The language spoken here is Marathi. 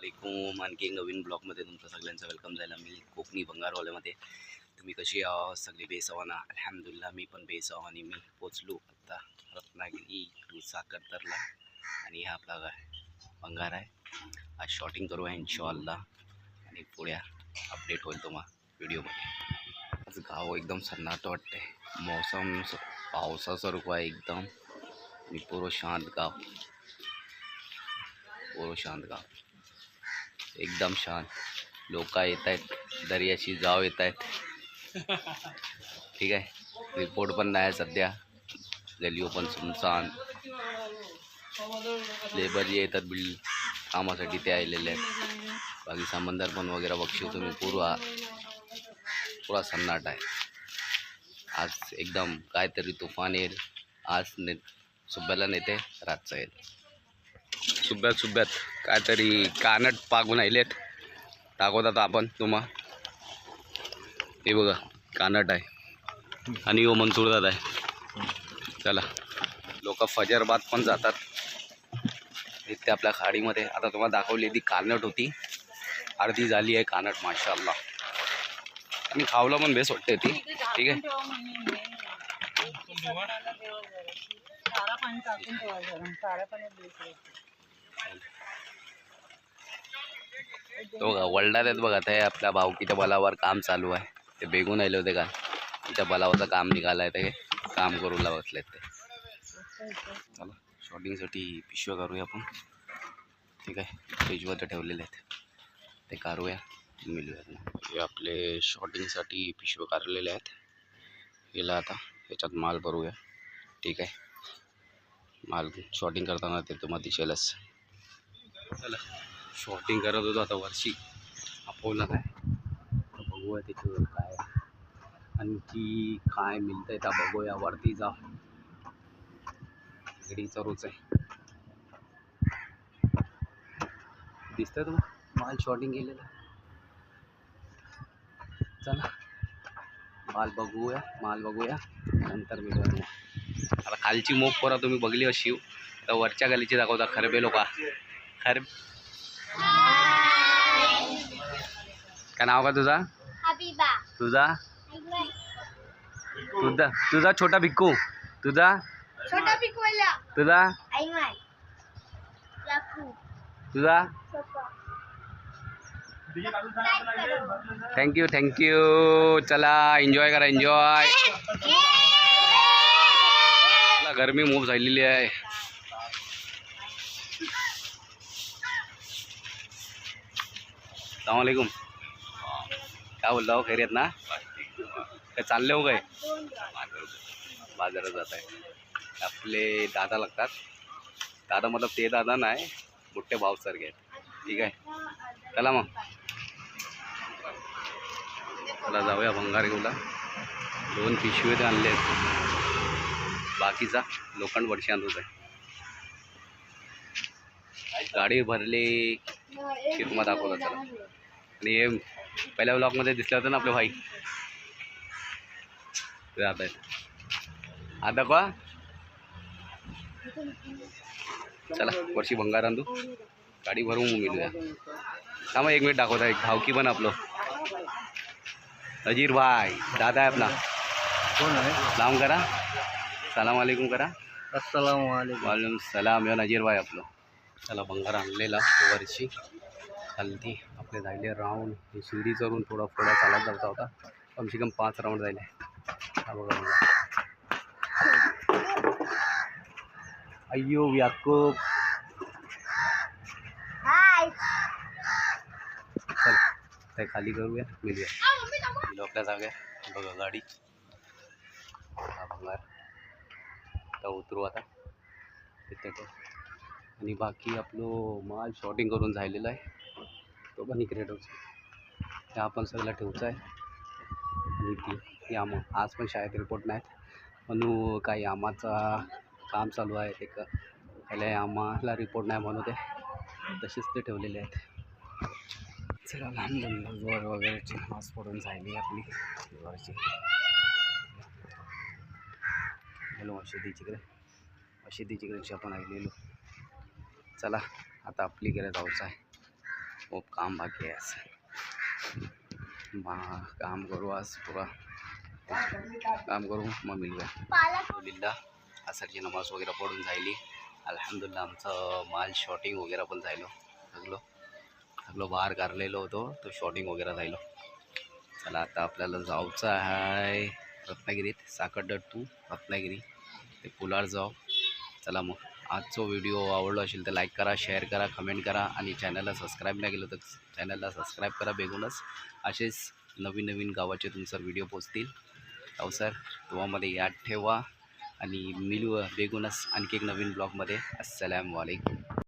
वालेकुम आणखी नवीन ब्लॉगमध्ये तुमचं सगळ्यांचं वेलकम जायला मी कोकणी बंगारवाल्यामध्ये तुम्ही कशी आहात? सगळे बेसवाना अल्हम्दुलिल्लाह मी पण बेसावानी आणि मी पोचलो आत्ता रत्नागिरी टू साखरतरला आणि हा आपला बंगार भंगार आहे. आज शॉटिंग करू आहे इन्शॉल्ला आणि पुढे अपडेट होईल तुम्हाला व्हिडिओमध्ये आज गाव एकदम सन्नाट वाटते मौसम पावसासारखं आहे एकदम. आणि पूर्व शांत गाव. पूर्व शांत गाव. एकदम शांत. लोक येत आहेत दर्याची जाव येत आहेत. ठीक आहे. रिपोर्ट पण नाही सध्या. गलिओ पण सुनसान. लेबर जे येतात बिल्ड कामासाठी ते आलेले आहेत. बाकी समंदर पण वगैरे बघशील तुम्ही पुरा पुरा सन्नाट आहे. आज एकदम काहीतरी तुफान येईल. आज ने सुब्याला नेते रातचा येईल. सुब्यात सुब्यात. काहीतरी कानट पागून आलेत दाखवतात आपण तुम्हा. हे बघा कानट आहे. आणि यो मनसूरदात आहे. चला. लोक फजरबाद पण जातात. इथे आपल्या खाडीमध्ये. आता तुम्हाला दाखवली ती कानट होती. अर्धी झाली आहे कानट माशाला आणि खावला पण बेस्ट वाटते ती. ठीक आहे. तो बघा वल्डात आहेत बघा ते आपल्या भावकीच्या बलावर काम चालू आहे. ते बेगून आले होते का? त्या बलावरचं काम निघालं आहे ते. काम करू बसलेत ते. चला शॉटिंगसाठी पिशव्या करूया आपण. ठीक आहे फ्रीजवर ठेवलेले आहेत. ते काढूया. मिळूयात हे आपले शॉटिंगसाठी पिशव्या काढलेले आहेत. गेला आता ह्याच्यात माल भरूया. ठीक आहे. माल शॉटिंग करताना ते तुम्हाला दिसेलच. चला. शॉटिंग करत होतो आता वर्षी. अपोला काय? बघूया तिथं काय. आणखी काय मिळतंय त्या बघूया. वरती जा. घडी चरूच आहे. दिसतंय तुम्हाला? माल शॉटिंग केलेला. चला. माल बघूया. माल बघूया. नंतर मी आता खालची मोप पोरा तुम्ही बघली अशी. तर वरच्या गलीची दाखवता. खरबे लोका. खरब काय नाव का तुझा? हबीबा. तुझा? तुझा तुझा छोटा भिक्कू. तुझा? तुझा? तुझा? थँक्यू थँक्यू चला एन्जॉय करा एन्जॉय गरमी मूव झालेली आहे. सलामकुम काय बोलता हो खैरियत ना? काय चालले हो काय? बाजारात जात आहे. आपले दादा लागतात. दादा मतलब ते दादा नाही मोठे भावसारखे आहेत. ठीक आहे? चला मग. चला जाऊया भंगार घेऊला दोन पिशवे ते आणले आहेत. बाकीचा लोखंड वर्षी आणतोच आहे गाडी भरली किंमत दाखवला दाखवलं चला. आणि हे पहिल्या ब्लॉकमध्ये दिसलं होतं ना आपले भाई? ते आता आहेत आता का चला वर्षी भंगार आणतो गाडी भरून मिळूया मग एक मिनिट दाखवता. एक भावकी पण आपलं. अजीर भाई दादा आहे आपला. कोण आहे? सलाम करा. सलाम वालेकुम करा. अस्सलाम वालेकुम. वालेकुम सलाम. यो नजीर भाई आपलं. चला भंगार आणलेला वर्षी खालती आपले जायले राऊंड हे शिडी थोडा पुढा चालत जाता होता। कमसे कम पाच राऊंड हा। बघा बघा अय्यो याकूब चल खाली करूया मिळूया गेलो आपल्या जाग्या बघा गाडी। हा भंगार आता उतरू आता तिथे आणि बाकी आपलं माल शॉटिंग करून झालेलं आहे. तो पण इकडे ठेवतो. त्या आपण सगळं ठेवचा आहे. आणि ती यामा आज पण शाळेत रिपोर्ट नाहीत. म्हणून काही यामाचा काम चालू आहे. ते पहिल्या यामाला रिपोर्ट नाही म्हणू ते तसेच ते ठेवलेले आहेत. चला लहान मुलं जोर वगैरेची मास पडून झाली आपली. जोरची. गेलो मशिदीच्याकडे जिकडे आपण ऐकलेलो चला आता आपलीकडे जाऊचं आहे. खूप काम बाकी आहे आज मा काम करू आज पुरा काम करू मग मिळूया असरची नमाज वगैरे पडून झाली अल्हम्दुलिल्लाह आमचं माल शॉटिंग वगैरे पण झालो. सगळं सगळं बाहेर काढलेलो होतो. तो शॉटिंग वगैरे झालो. चला आता आपल्याला जाऊचं आहे रत्नागिरीत. साकडट टू रत्नागिरी. ते पुलार जाऊ. चला मग. आजचा व्हिडिओ आवडला असेल तर लाईक करा शेअर करा कमेंट करा आणि चॅनलला सबस्क्राईब नाही केलं तर चॅनलला सबस्क्राईब करा बेगूनच. असेच नवीन नवीन गावाचे तुमचं व्हिडिओ पोचतील. हो अवसर तुम्हामध्ये याद ठेवा आणि मिलू बेगूनच आणखी एक नवीन ब्लॉगमध्ये अस्सलाम वालेकुम